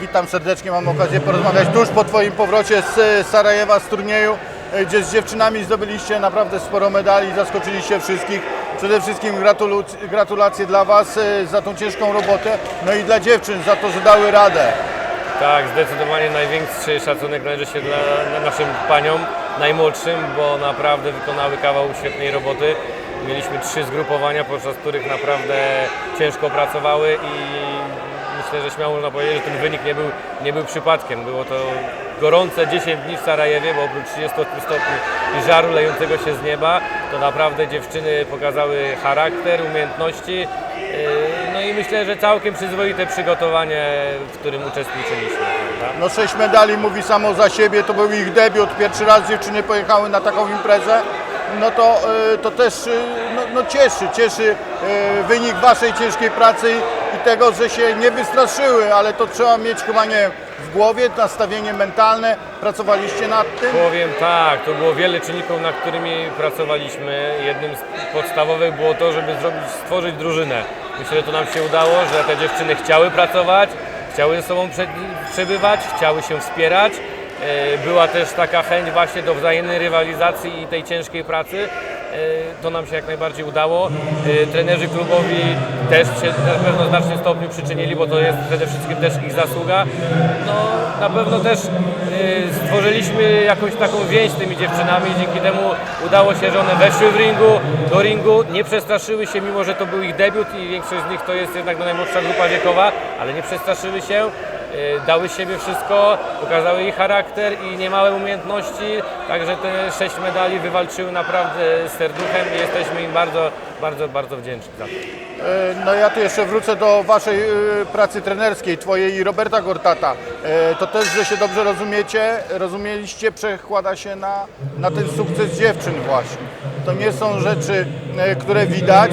Witam serdecznie, mam okazję porozmawiać tuż po Twoim powrocie z e, Sarajewa, z turnieju, e, gdzie z dziewczynami zdobyliście naprawdę sporo medali, zaskoczyliście wszystkich. Przede wszystkim gratulacje dla Was e, za tą ciężką robotę, no i dla dziewczyn za to, że dały radę. Tak, zdecydowanie największy szacunek należy się dla na naszym paniom, najmłodszym, bo naprawdę wykonały kawał świetnej roboty. Mieliśmy trzy zgrupowania, podczas których naprawdę ciężko pracowały i myślę, że śmiało można powiedzieć, że ten wynik nie był, nie był przypadkiem. Było to gorące 10 dni w Sarajewie, bo oprócz 30 stopni i żaru lejącego się z nieba, to naprawdę dziewczyny pokazały charakter, umiejętności. Yy, No i myślę, że całkiem przyzwoite przygotowanie, w którym uczestniczyliśmy. Prawda? No sześć medali mówi samo za siebie, to był ich debiut, pierwszy raz dziewczyny pojechały na taką imprezę. No to, e, to też e, no, no cieszy, cieszy wynik Waszej ciężkiej pracy i tego, że się nie wystraszyły, ale to trzeba mieć chyba nie w głowie, nastawienie mentalne, pracowaliście nad tym. Powiem tak, to było wiele czynników, nad którymi pracowaliśmy. Jednym z podstawowych było to, żeby zrobić, stworzyć drużynę. Myślę, że to nam się udało, że te dziewczyny chciały pracować, chciały ze sobą prze, przebywać, chciały się wspierać. E, Była też taka chęć właśnie do wzajemnej rywalizacji i tej ciężkiej pracy. E, To nam się jak najbardziej udało. E, Trenerzy klubowi też się na pewno w znacznym stopniu przyczynili, bo to jest przede wszystkim też ich zasługa. No, na pewno też e, stworzyliśmy jakąś taką więź z tymi dziewczynami. Dzięki temu udało się, że one weszły w ringu, do ringu, nie przestraszyły się, mimo że to był ich debiut i większość z nich to jest jednak najmłodsza grupa wiekowa, ale nie przestraszyły się. E, Dały siebie wszystko, pokazały ich charakter i niemałe umiejętności, także te sześć medali wywalczyły naprawdę serduchem i jesteśmy im bardzo, bardzo, bardzo wdzięczni za to. E, No ja tu jeszcze wrócę do Waszej e, pracy trenerskiej, Twojej i Roberta Gortata. E, To też, że się dobrze rozumiecie, rozumieliście, przekłada się na, na ten sukces dziewczyn właśnie. To nie są rzeczy, które widać,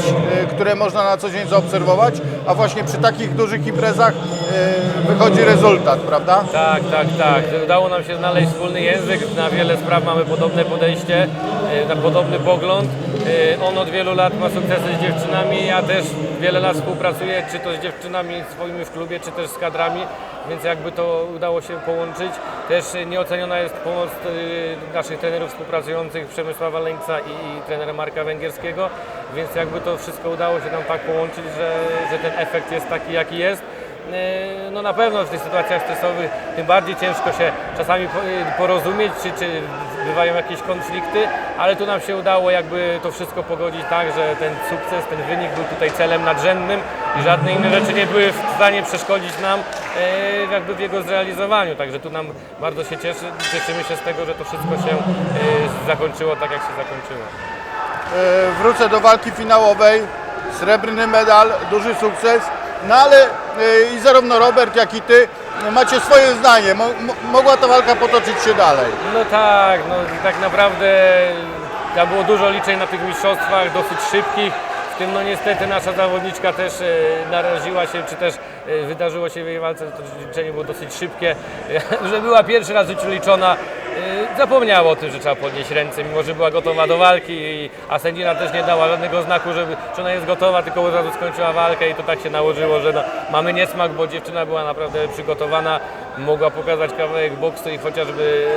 które można na co dzień zaobserwować, a właśnie przy takich dużych imprezach wychodzi rezultat, prawda? Tak, tak, tak. Udało nam się znaleźć wspólny język. Na wiele spraw mamy podobne podejście, e, na podobny pogląd. E, On od wielu lat ma sukcesy z dziewczynami, ja też wiele lat współpracuję, czy to z dziewczynami swoimi w klubie, czy też z kadrami, więc jakby to udało się połączyć. Też nieoceniona jest pomoc e, naszych trenerów współpracujących Przemysława Lękca i, i trenera Marka Węgierskiego, więc jakby to wszystko udało się nam tak połączyć, że, że ten efekt jest taki, jaki jest. E, No na pewno w tych sytuacjach stresowych tym bardziej ciężko się czasami e, porozumieć, czy, czy bywają jakieś konflikty, ale tu nam się udało jakby to wszystko pogodzić tak, że ten sukces, ten wynik był tutaj celem nadrzędnym i żadne inne rzeczy nie były w stanie przeszkodzić nam e, jakby w jego zrealizowaniu. Także tu nam bardzo się cieszy, cieszymy się z tego, że to wszystko się zakończyło tak, jak się zakończyło. Wrócę do walki finałowej, srebrny medal, duży sukces, no ale e, i zarówno Robert, jak i Ty macie swoje zdanie. Mo- mo- mogła ta walka potoczyć się dalej. No tak, no tak naprawdę tam było dużo liczeń na tych mistrzostwach, dosyć szybkich. W tym no niestety nasza zawodniczka też e, naraziła się, czy też e, wydarzyło się w jej walce, to liczenie było dosyć szybkie, że była pierwszy raz liczona. E, Zapomniała o tym, że trzeba podnieść ręce, mimo że była gotowa do walki, a sędzina też nie dała żadnego znaku, żeby, że ona jest gotowa, tylko od razu skończyła walkę i to tak się nałożyło, że no, mamy niesmak, bo dziewczyna była naprawdę przygotowana, mogła pokazać kawałek boksu i chociażby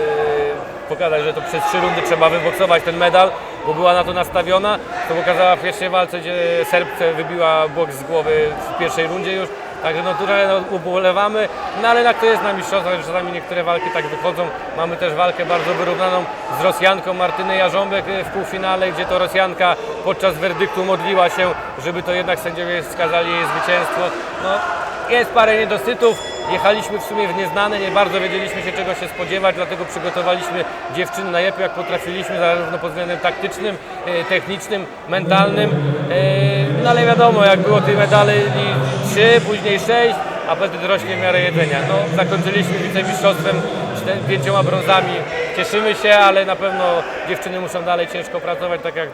e, pokazać, że to przez trzy rundy trzeba wyboksować ten medal, bo była na to nastawiona. To pokazała w pierwszej walce, gdzie Serbce wybiła boks z głowy w pierwszej rundzie już. Także no trochę no, ubolewamy, no ale tak to jest na mistrzostwach, że czasami niektóre walki tak wychodzą. Mamy też walkę bardzo wyrównaną z Rosjanką Martyny Jarząbek w półfinale, gdzie to Rosjanka podczas werdyktu modliła się, żeby to jednak sędziowie skazali jej zwycięstwo. No, jest parę niedosytów, jechaliśmy w sumie w nieznane, nie bardzo wiedzieliśmy się czego się spodziewać, dlatego przygotowaliśmy dziewczyny najlepiej jak potrafiliśmy, zarówno pod względem taktycznym, e, technicznym, mentalnym. E, No ale wiadomo, jak było tych medali trzy, później sześć, apetyt rośnie w miarę jedzenia. No, zakończyliśmy wicemistrzostwem pięcioma brązami. Cieszymy się, ale na pewno dziewczyny muszą dalej ciężko pracować, tak jak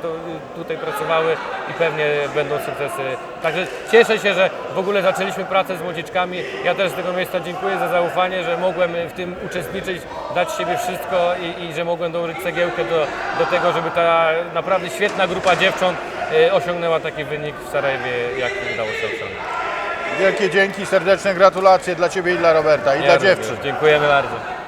tutaj pracowały i pewnie będą sukcesy. Także cieszę się, że w ogóle zaczęliśmy pracę z młodziczkami. Ja też z tego miejsca dziękuję za zaufanie, że mogłem w tym uczestniczyć, dać siebie wszystko i, i że mogłem dołożyć cegiełkę do, do tego, żeby ta naprawdę świetna grupa dziewcząt e, osiągnęła taki wynik w Sarajewie, jaki udało się osiągnąć. Wielkie dzięki, serdeczne gratulacje dla Ciebie i dla Roberta i dla również. dziewczyn. Dziękujemy bardzo.